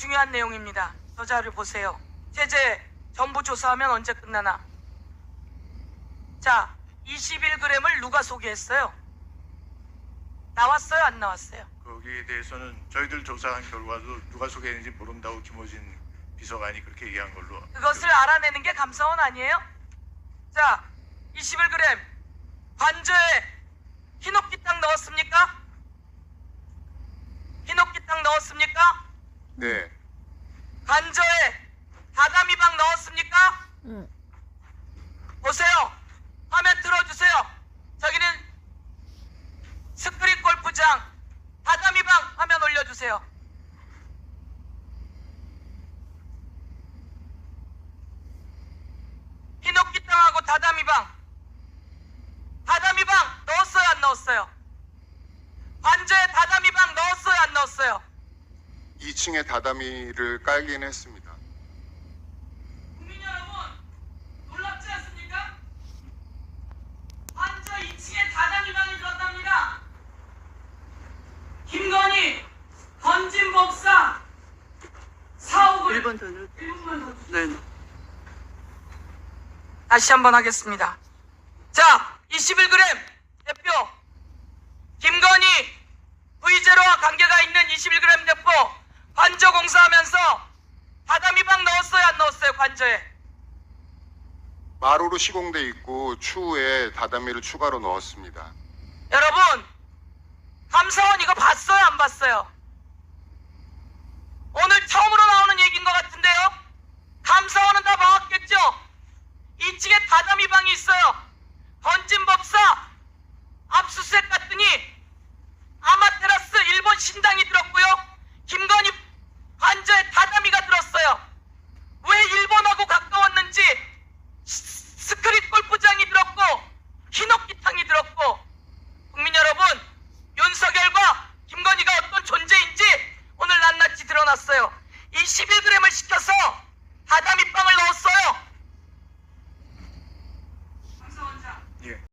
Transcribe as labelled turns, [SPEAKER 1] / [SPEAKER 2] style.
[SPEAKER 1] 중요한 내용입니다. 저 자를 보세요. 제재 전부 조사하면 언제 끝나나? 자, 21g을 누가 소개했어요? 나왔어요? 안 나왔어요?
[SPEAKER 2] 거기에 대해서는 저희들 조사한 결과도 누가 소개했는지 모른다고 김호진 비서관이 그렇게 얘기한 걸로
[SPEAKER 1] 그것을 알아내는 게 감사원 아니에요? 자, 21g 관저에 흰옥기탕 넣었습니까? 흰옥기탕 넣었습니까?
[SPEAKER 2] 네
[SPEAKER 1] 관저에 다다미방 넣었습니까?
[SPEAKER 3] 응.
[SPEAKER 1] 보세요. 화면 들어주세요. 저기는 스크린 골프장 다다미방 화면 올려주세요. 흰옥기탕하고 다다미방 다다미방 넣었어요 안 넣었어요? 관저에 다다미방 넣었어요 안 넣었어요?
[SPEAKER 4] 2층에 다다미를 깔긴 했습니다.
[SPEAKER 1] 국민 여러분 놀랍지 않습니까? 환자 2층에 다단위방이 들었답니다. 김건희 건진 법사 사옥을
[SPEAKER 5] 1번 더 줄.
[SPEAKER 1] 1분만 더 주세요.
[SPEAKER 5] 네.
[SPEAKER 1] 다시 한번 하겠습니다. 자, 21g 대표 김건희 V제로와 관계가 있는 21g 대표 관저 공사하면서 다다미방 넣었어요 안 넣었어요 관저에?
[SPEAKER 4] 마루로 시공돼 있고 추후에 다다미를 추가로 넣었습니다.
[SPEAKER 1] 여러분 감사원 이거 봤어요 안 봤어요? 오늘 처음으로 나오는 얘기인 것 같은데요? 감사원은 다 봐왔겠죠? 2층에 다다미 방이 있어요. 건진 법사 압수수색 갔더니 아마테라스 일본 신당이 들었고요. 김건희 관저에 다다미가 들었어요. 왜 일본하고 가까웠는지 스- 스크린 골프장이 들었고 흰옥기탕이 들었고 국민 여러분, 윤석열과 김건희가 어떤 존재인지 오늘 드러났어요. 이 11g을 시켜서 다다미빵을 넣었어요.